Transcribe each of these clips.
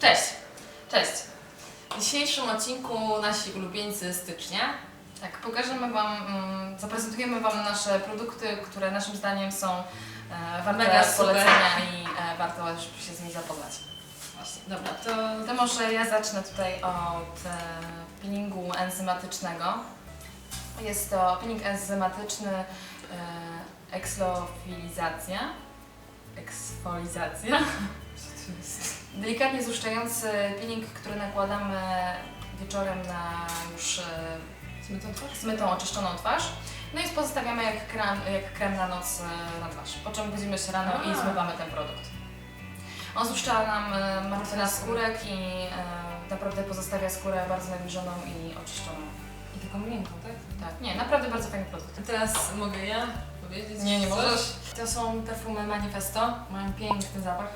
Cześć! Cześć! W dzisiejszym odcinku nasi ulubieńcy stycznia. Tak, pokażemy Wam, mm, zaprezentujemy Wam nasze produkty, które naszym zdaniem są e, warte Mega super. polecenia i e, warto się z nimi zapoznać. Właśnie, dobra, to, to może ja zacznę tutaj od e, peelingu enzymatycznego. Jest to peeling enzymatyczny e, ekslofilizacja. Eksfolizacja. Delikatnie złuszczający peeling, który nakładamy wieczorem na już e, Zmytą twarz? zmytą, oczyszczoną twarz. No i pozostawiamy jak krem, jak krem na noc e, na twarz. Po czym budzimy się rano i A. zmywamy ten produkt. On złuszcza nam e, martwy naskórek i e, naprawdę pozostawia skórę bardzo nawilżoną i oczyszczoną. I taką miękką, tak? Tak, nie, naprawdę bardzo fajny produkt. Teraz mogę ja powiedzieć? Nie, nie możesz. To są perfumy Manifesto. Mają piękny zapach.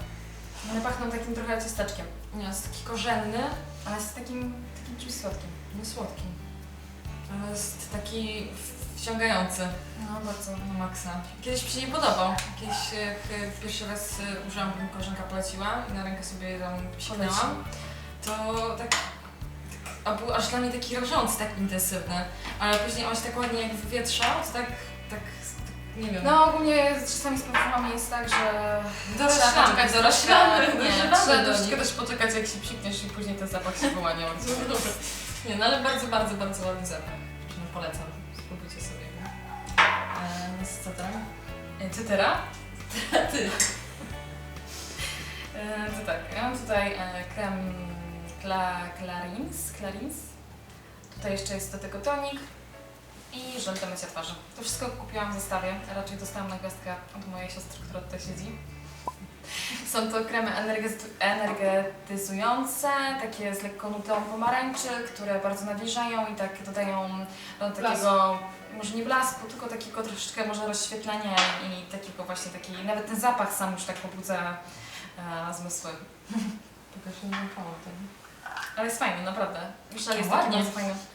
One pachną takim trochę ciasteczkiem, Nie, jest taki korzenny, ale jest takim, takim czymś słodkim. no słodki. Ale jest taki wciągający No bardzo. na maksa. Kiedyś mi się nie podobał. Kiedyś jak e, pierwszy raz e, użyłam, bo mi koleżanka poleciła i na rękę sobie tam siknęłam, to tak, tak a był aż dla mnie taki rażący, tak intensywny. Ale później on się tak ładnie jak wywietrzał, to tak, tak nie wiem. No ogólnie czasami z perfumami jest tak, że Doroślamy, trzeba poczekać doroślamy, troszkę, nie, doroślamy trzeba do troszeczkę nich. też poczekać jak się psikniesz i później ten zapach się wyłania. Nie, no ale bardzo, bardzo, bardzo ładny zapach. No, polecam. Spróbujcie sobie. Eee, no co tam? Cytera? Ty. E, to tak, ja mam tutaj e, krem Cla Clarins, Clarins. Tutaj jeszcze jest do tego tonik i żel do mycia twarzy. To wszystko kupiłam w zestawie, raczej dostałam na gwiazdkę od mojej siostry, która tutaj siedzi. Są to kremy energety- energetyzujące, takie z lekką nutą pomarańczy, które bardzo nawilżają i tak dodają no, takiego, może nie blasku, tylko takiego troszeczkę może rozświetlenia i takiego właśnie taki, nawet ten zapach sam już tak pobudza e, zmysły. Pokaż mi ten. Ale jest fajny, naprawdę. Już A, jest ładnie.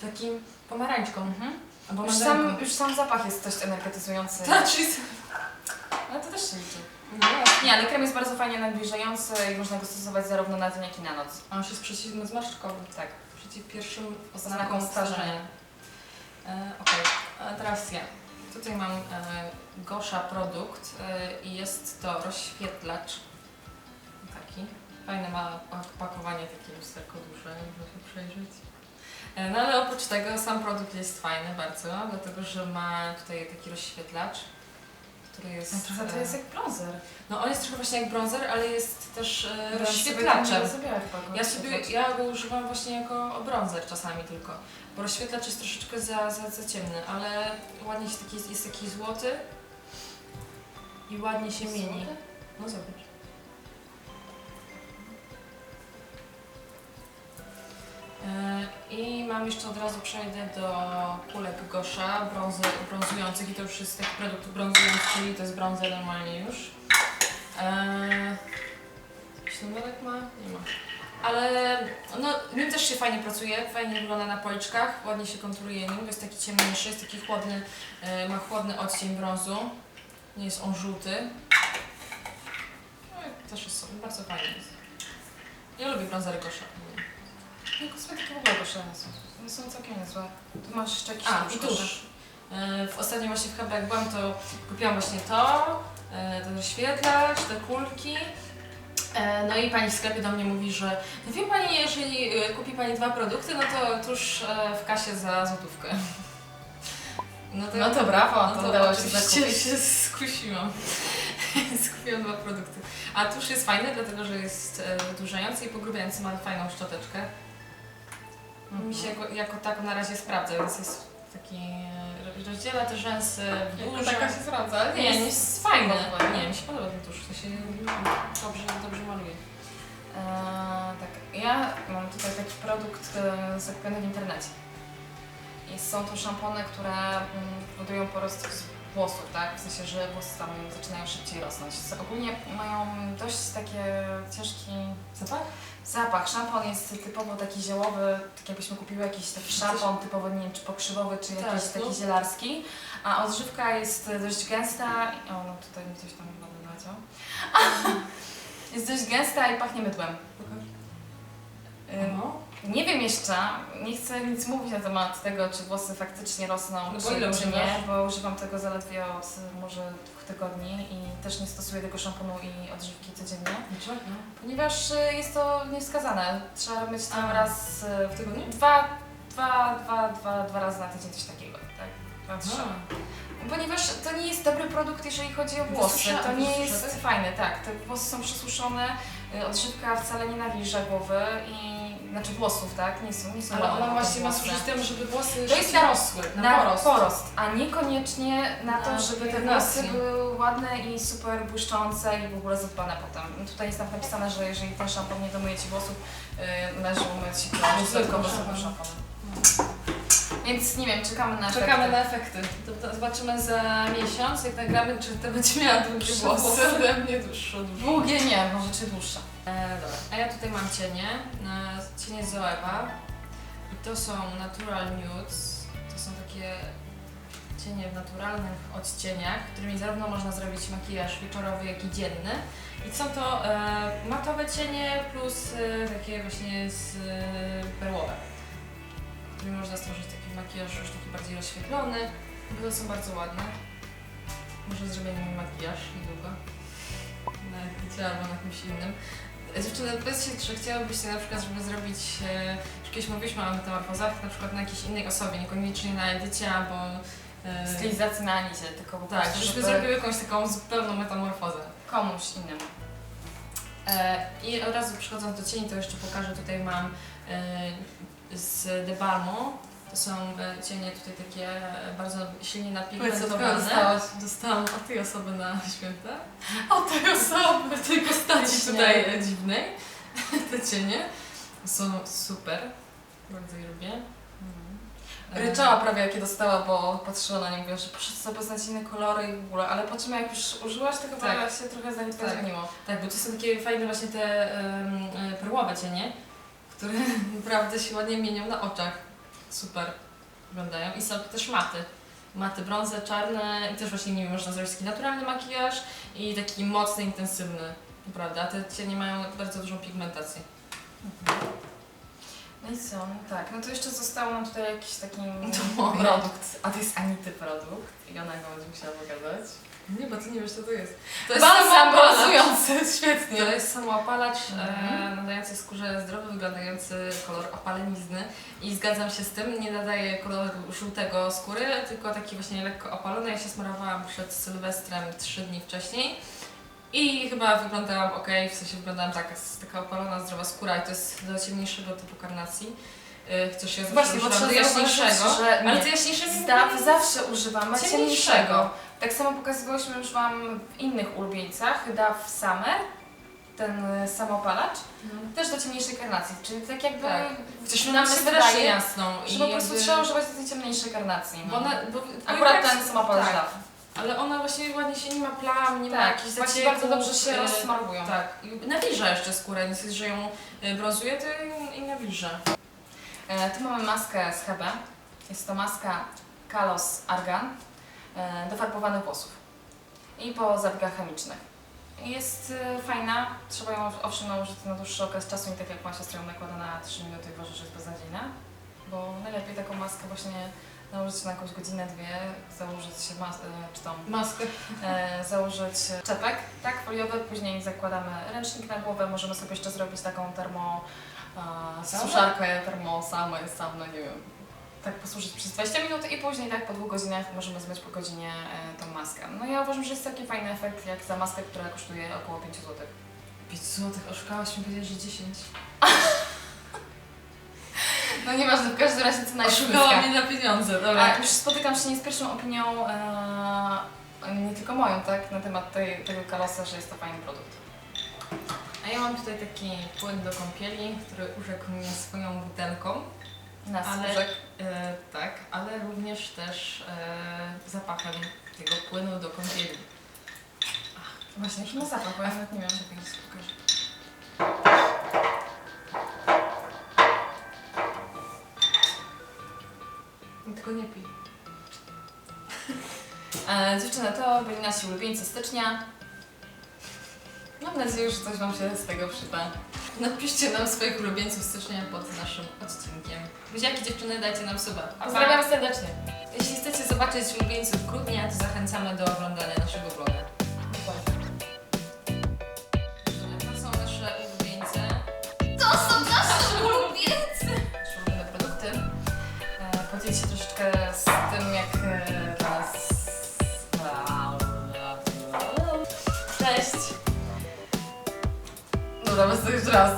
Takim pomarańczką. Mhm. Albo Już, mandarynką. sam, już sam zapach jest dość energetyzujący. Tak, czyli... Ale to też się liczy. No, Nie, ale krem jest bardzo fajnie nawilżający i można go stosować zarówno na dzień, jak i na noc. a on się jest przeciwny zmarszczkowy. Tak. Przeciw pierwszym Znakom oznakom starzenia. starzenia. E, Okej, a teraz ja. Tutaj mam e, Gosza produkt e, i jest to rozświetlacz. Taki. Fajne ma opakowanie, takie lusterko duże, można się przejrzeć. E, no ale oprócz tego sam produkt jest fajny bardzo, dlatego że ma tutaj taki rozświetlacz, który jest... No, trochę to e, jest jak bronzer. No on jest trochę właśnie jak bronzer, ale jest też e, Ja rozświetlaczem. Ja sobie, rozświetlacz. ja go używam właśnie jako bronzer czasami tylko, bo rozświetlacz jest troszeczkę za, za, za ciemny, ale ładnie się taki, jest taki złoty i ładnie się mieni. No zobacz. I mam jeszcze od razu przejdę do kulek Gosza brązy, brązujących i to już jest taki produkt brązujący, czyli to jest brązer normalnie już. Eee, numerek ma? Nie ma. Ale no, nim też się fajnie pracuje, fajnie wygląda na policzkach, ładnie się konturuje nim, jest taki ciemniejszy, jest taki chłodny, e, ma chłodny odcień brązu. Nie jest on żółty. No też jest bardzo fajny. Ja lubię brązery Gosza. No, kosmetyki w ogóle proszę. One są całkiem niezłe. Tu masz jeszcze jakiś A, i tusz. E, W ostatnio właśnie w Hebek byłam, to kupiłam właśnie to, e, ten rozświetlacz, te kulki. E, No i pani w sklepie do mnie mówi, że no wie pani, jeżeli e, kupi pani dwa produkty, no to tuż e, w kasie za złotówkę. No No to brawo, no to to udało się oczywiście zakupić. się skusiłam. Skupiłam dwa produkty. A tusz jest fajny, dlatego że jest e, wydłużający i pogrubiający, ma fajną szczoteczkę. Mi się jako, jako tako na razie sprawdza, więc jest taki. e, rozdziela te rzęsy w Jako taka się sprawdza, ale Nie, nie jest jest fajny. Nie, mi się podoba ten tusz. To się dobrze, dobrze maluje. Eee, tak, ja mam tutaj taki produkt e, zakupiony w internecie. I są to szampony, które mm, powodują porost włosów, tak? W sensie, że włosy tam zaczynają szybciej rosnąć. Ogólnie mają dość takie ciężki Zapach? zapach. Szampon jest typowo taki ziołowy, tak jakbyśmy kupiły jakiś taki szampon typowo, nie wiem, czy pokrzywowy, czy Tak, jakiś no. taki zielarski. A odżywka jest dość gęsta. i- O, no tutaj mi coś tam chyba wyleciał. Jest dość gęsta i pachnie mydłem. Pokaż. No. Nie wiem jeszcze, nie chcę nic mówić na temat tego, czy włosy faktycznie rosną, No bo czy, ile czy używasz? nie, bo używam tego zaledwie od y, może dwóch tygodni i też nie stosuję tego szamponu i odżywki codziennie, Dlaczego? ponieważ y, jest to niewskazane. Trzeba myć tam A. raz y, W tygodniu? dwa, dwa, dwa, dwa, dwa razy na tydzień, coś takiego, tak? Dwa, trzy. Ponieważ to nie jest dobry produkt, jeżeli chodzi o włosy. Wysusza- To nie wysusza, jest tak? fajne, tak. Te włosy są przesuszone, y, odżywka wcale nie nawilża głowy i znaczy włosów, tak? Nie są, nie są Ale ona właśnie ma służyć temu, żeby włosy To jest na- rosły. Na, na porost. porost, a niekoniecznie na to, Na żeby te pielęgnację. włosy były ładne i super błyszczące i w ogóle zadbane potem. Tutaj jest tam napisane, że jeżeli ten szampon nie domyje Ci włosów, yy, należy umyć Zwykłym dodatkowo szamponem. zwykłym szamponem. Więc nie wiem, czekamy na Czekamy efekty. na efekty. To, to zobaczymy za miesiąc, jak nagramy, czy ty będzie miała długie Dłuższe włosy włosy. ode mnie, dłuższe, dłuższe. Długie nie, może czy dłuższe. E, dobra. A ja tutaj mam cienie. Cienie Zoewa. I to są Natural Nudes. To są takie cienie w naturalnych odcieniach, którymi zarówno można zrobić makijaż wieczorowy, jak i dzienny. I są to e, matowe cienie plus e, takie właśnie z e, perłowe, którymi można stworzyć taki makijaż już taki bardziej rozświetlony. To są bardzo ładne. Może zrobię nimi makijaż niedługo. Na Edycie albo na kimś innym. Dziewczyny, powiedzcie, czy chciałybyście na przykład, żeby zrobić, e, już kiedyś mówiliśmy o metamorfozach, na przykład na jakiejś innej osobie, niekoniecznie na Edycie albo... E, Stylizacji na Alicie, tylko po tak, prostu, żebyśmy zrobiły jakąś taką zupełną metamorfozę. komuś innemu. E, I od razu przechodząc do cieni, to jeszcze pokażę, tutaj mam e, z The Balmu. To są e, cienie tutaj takie e, bardzo silnie napigmentowane. dostałaś? Dostałam od tej osoby na święta. O tej osoby! W tej postaci tutaj e, dziwnej. Te cienie są super. Bardzo je lubię. E, Ryczała prawie jakie dostała, bo patrzyła na nie, mówiła, że proszę sobie poznać inne kolory i w ogóle, ale po czym jak już użyłaś, to chyba Tak. się trochę zdanie Tak. zmieniło. Tak, bo to są takie fajne właśnie te um, perłowe cienie, które naprawdę się ładnie mienią na oczach. Super wyglądają. I są też maty. Maty brązy, czarne i też właśnie nimi można zrobić taki naturalny makijaż i taki mocny, intensywny. Prawda? Te cienie mają bardzo dużą pigmentację. No i są, tak. No to jeszcze zostało nam tutaj jakiś taki To produkt, a to jest Anity produkt i ona go będzie musiała pokazać. Nie, bo ty nie wiesz co to jest. To Balsam samoopalacz. brązujący, świetnie. To jest samoopalacz Mhm. e, nadający skórze zdrowy, wyglądający kolor opalenizny i zgadzam się z tym, nie nadaje koloru żółtego skóry, tylko taki właśnie lekko opalony. Ja się smarowałam przed Sylwestrem 3 dni wcześniej i chyba wyglądałam ok, w sensie wyglądałam tak, jest taka opalona, zdrowa skóra i to jest do ciemniejszego typu karnacji. E, Chcesz się Właśnie, bo trzeba do jaśniejszego, zauważyć, że ale nie. to jaśniejsze Zda, zawsze używamy Ciemniejszego. ciemniejszego. Tak samo pokazywałyśmy już Wam w innych ulubieńcach, Dove Summer, ten y, samopalacz, Mhm. też do ciemniejszej karnacji, czyli tak jakby Tak. Chcesz nam się wydaje, jasną że i po prostu jakby- trzeba używać do tej ciemniejszej karnacji. Bo ona, bo, bo Akurat tak- ten samopalacz tak. Dove. Ale ona właśnie ładnie się nie ma plam, nie ma Tak, jakichś właśnie zacieków. bardzo dobrze się e, rozsmarowują. Tak, i nawilża jeszcze skórę, nie że ją e, brązuje, to i- i nawilża. E, tu mamy maskę z Hebe. Jest to maska Kalos Argan e, do farbowanych włosów i po zabiegach chemicznych. Jest e, fajna, trzeba ją owszem nałożyć na dłuższy okres czasu, nie tak jak moja siostra ją nakłada na 3 minuty i uważa, że jest beznadziejna, bo najlepiej taką maskę właśnie nałożyć na jakąś godzinę, dwie, założyć mas- e, czy tą Maskę. e, założyć czepek, tak, foliowy, później zakładamy ręcznik na głowę, możemy sobie jeszcze zrobić taką termo e, Saunę? suszarkę, termo samę, saunę, nie wiem, tak posłużyć przez 20 minut i później tak po dwóch godzinach możemy zmyć po godzinie e, tą maskę. No ja uważam, że jest taki fajny efekt jak za maskę, która kosztuje około 5 zł. 5 złotych, oszukałaś mi powiedzieć, że 10. No nieważne, w każdym razie cena jest Oszukała niska. mnie na pieniądze, A dobra. już spotykam się nie z pierwszą opinią, e, nie tylko moją, tak, na temat tej, tego kalosa, że jest to fajny produkt. A ja mam tutaj taki płyn do kąpieli, który urzekł mnie swoją butelką. Na Ale- skórzek. E, tak, ale również też e, zapachem tego płynu do kąpieli. Właśnie, jaki ma zapach, bo ja nawet nie wiem. Czekaj, ci pokażę. Tylko nie pij. E, dziewczyny, to byli nasi ulubieńcy stycznia. Mam nadzieję, że coś Wam się z tego przyda. Napiszcie nam swoich ulubieńców stycznia pod naszym odcinkiem. Buziaki dziewczyny, dajcie nam suba. Pozdrawiam serdecznie. Jeśli chcecie zobaczyć ulubieńców grudnia, to zachęcamy do oglądania naszego vloga. Podzielić się troszeczkę z tym, jak e, nas... Cześć! Dobra, tego jeszcze raz.